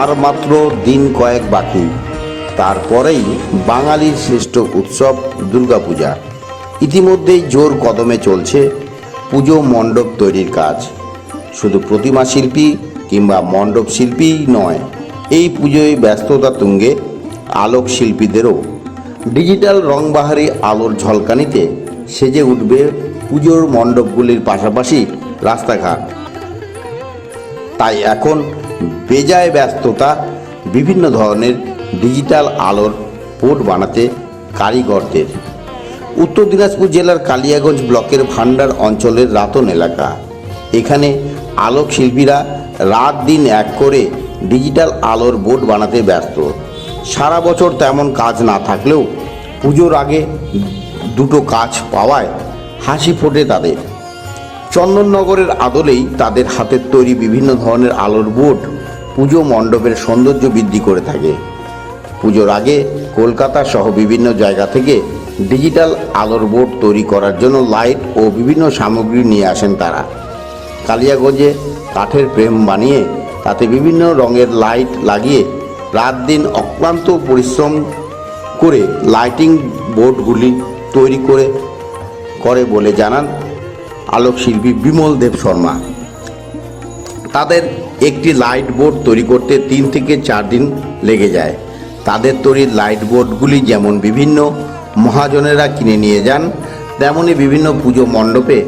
আর মাত্র দিন কয়েক বাকি। তারপরেই বাঙালির শ্রেষ্ঠ উৎসব দুর্গাপূজা। ইতিমধ্যেই জোর কদমে চলছে পুজো মণ্ডপ তৈরির কাজ। শুধু প্রতিমা শিল্পী কিংবা মণ্ডপ শিল্পীই নয়, এই পুজোয় ব্যস্ততা তুঙ্গে আলোক শিল্পীদেরও ডিজিটাল রংবাহারি আলোর ঝলকানিতে সেজে উঠবে পুজোর মণ্ডপগুলির পাশাপাশি রাস্তাঘাট। তাই এখন বেজায় ব্যস্ততা, বিভিন্ন ধরনের ডিজিটাল আলোর পোর্ট বানাতে কারিগরদের। উত্তর দিনাজপুর জেলার কালিয়াগঞ্জ ব্লকের ভান্ডার অঞ্চলের রাতন এলাকা। এখানে আলোক শিল্পীরা রাত দিন এক করে ডিজিটাল আলোর বোর্ড বানাতে ব্যস্ত। সারা বছর তেমন কাজ না থাকলেও পুজোর আগে দুটো কাজ পাওয়ায় হাসি ফোটে তাদের। চন্দননগরের আদলেই তাদের হাতের তৈরি বিভিন্ন ধরনের আলোর বোর্ড পুজো মণ্ডপের সৌন্দর্য বৃদ্ধি করে থাকে। পুজোর আগে কলকাতা সহ বিভিন্ন জায়গা থেকে ডিজিটাল আলোর বোর্ড তৈরি করার জন্য লাইট ও বিভিন্ন সামগ্রী নিয়ে আসেন তারা। কালিয়াগঞ্জে কাঠের প্রেম বানিয়ে তাতে বিভিন্ন রঙের লাইট লাগিয়ে রাত দিন অক্লান্ত পরিশ্রম করে লাইটিং বোর্ডগুলি তৈরি করে করে বলে জানান আলোকশিল্পী বিমল দেব শর্মা। তাদের একটি লাইট বোর্ড তৈরি করতে তিন থেকে চার দিন লেগে যায়। তাদের তৈরি লাইট বোর্ডগুলি যেমন বিভিন্ন মহাজনেরা কিনে নিয়ে যান, তেমনি বিভিন্ন পুজো মণ্ডপে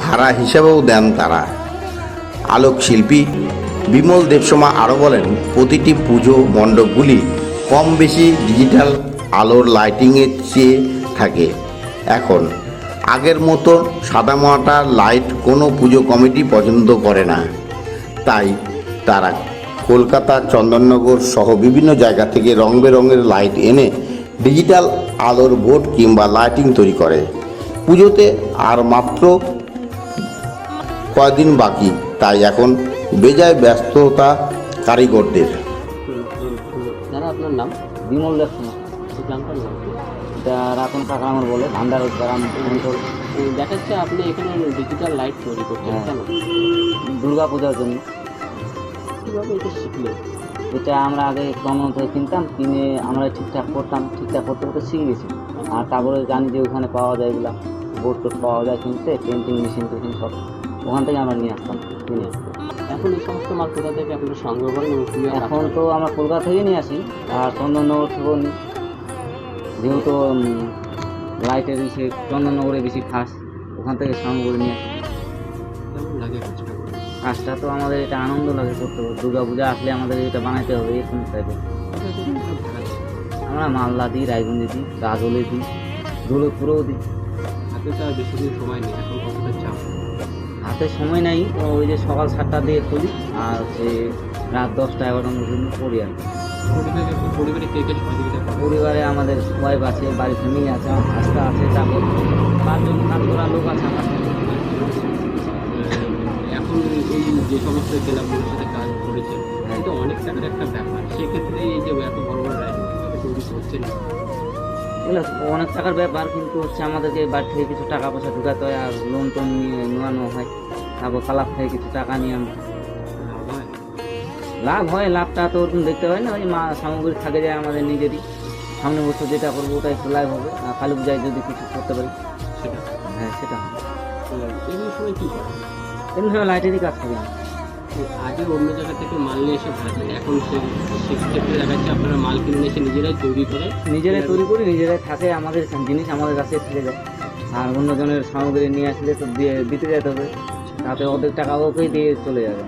ভাড়া হিসাবেও দেন তারা। আলোক শিল্পী বিমল দেবসমা আরও বলেন, প্রতিটি পুজো মণ্ডপগুলি কম বেশি ডিজিটাল আলোর লাইটিংয়ের চেয়ে থাকে। এখন, আগের মতো সাদামাটা লাইট কোনো পুজো কমিটি পছন্দ করে না। তাই তারা কলকাতা, চন্দননগর সহ বিভিন্ন জায়গা থেকে রং বেরঙের লাইট এনে ডিজিটাল আলোর বোর্ড কিংবা লাইটিং তৈরি করে। পুজোতে আর মাত্র কয়দিন বাকি, তাই এখন বেজায় ব্যস্ততা কারিগরদের। আপনার নাম? বিমল গ্রামটার এটা আমার বলে ভান্ডার গ্রাম অঞ্চল তো দেখা যাচ্ছে আপনি এখানে ডিজিটাল লাইট তৈরি করছেন হ্যাঁ। কেন? দুর্গা পূজার জন্য। কীভাবে এটা শিখলেন এটা আমরা আগে চন্দন থেকে কিনতাম কিনে আমরা ঠিকঠাক করতাম ঠিকঠাক করতে করতে শিখে গেছি। আর তারপরে জানি যে ওখানে পাওয়া যায় এগুলা বোর্ড টোড পাওয়া যায় কিনতে পেন্টিং মেশিন টেশিন সব ওখান থেকে আমরা নিয়ে আসতাম কিনে এখন এই সমস্ত মাল কোথা থেকে আপনারা সংগ্রহ করেন এখন তো আমরা কলকাতা থেকে নিয়ে আসি আর চন্দননগর থেকেও নিই। যেহেতু উম, লাইটের বেশি চন্দননগরে বেশি খাস ওখান থেকে সংগ্রহ করে নিয়ে লাগে কাজটা তো আমাদের এটা আনন্দ লাগে করতে হবে দুর্গা পূজা আসলে আমাদের এটা বানাইতে হবে এরকম টাইপের? আমরা মালদা দিই রায়গঞ্জে দিই গাজলে দিই দৌলতপুরেও দিই হাতে তো আর বেশি দিন সময় নেই এখন কতটা চাপ হাতে সময় নাই ওই যে সকাল সাতটা দিয়ে খুলি আর হচ্ছে রাত দশটা এগারোটার পর্যন্ত করি আর কি। পরিবারে পরিবারে কে কে সহযোগিতা পরিবারে আমাদের ওয়াইফ আছে বাড়ির ফ্যামিলি আছে আমার আছে তারপর পাঁচজন কাজ করার লোক আছে আমার এখন এই যে সমস্ত ক্লাবগুলোর সাথে কাজ করেছেন এটা অনেক টাকার একটা ব্যাপার। সেক্ষেত্রে এই যে এত বড় বড় রাইড তৈরি করছেন এগুলো অনেক টাকার ব্যাপার কিন্তু হচ্ছে আমাদেরকে বাড়ি থেকে কিছু টাকা পয়সা ঢুকাতে হয় আর লোন টোন নিয়ে নেওয়ানো হয়। তারপর ক্লাব থেকে কিছু টাকা নিয়ে লাভ হয় লাভটা তো ওরকম দেখতে হয় না ওই মা সামগ্রী থাকে যায় আমাদের নিজেরই। সামনে বছর যেটা করব ওটাই একটু লাভ হবে আর কালী পূজায় যদি কিছু করতে পারি। সেটা? হ্যাঁ সেটা হবে। এগুলো সময় কী করেন এমনি সময় লাইটেরই কাজ করি আমি। আগে অন্য জায়গা থেকে মাল নিয়ে এসে এখন সেক্ষেত্রে দেখা যাচ্ছে আপনারা মাল কিনে এসে নিজেরাই তৈরি করে। নিজেরাই তৈরি করি নিজেরাই থাকে আমাদের জিনিস আমাদের কাছে থেকে যায়। আর অন্যজনের সামগ্রী নিয়ে আসলে তো দিয়ে দিতে যেতে হবে তাতে অর্ধেক টাকা ওকেই দিয়ে চলে যাবে।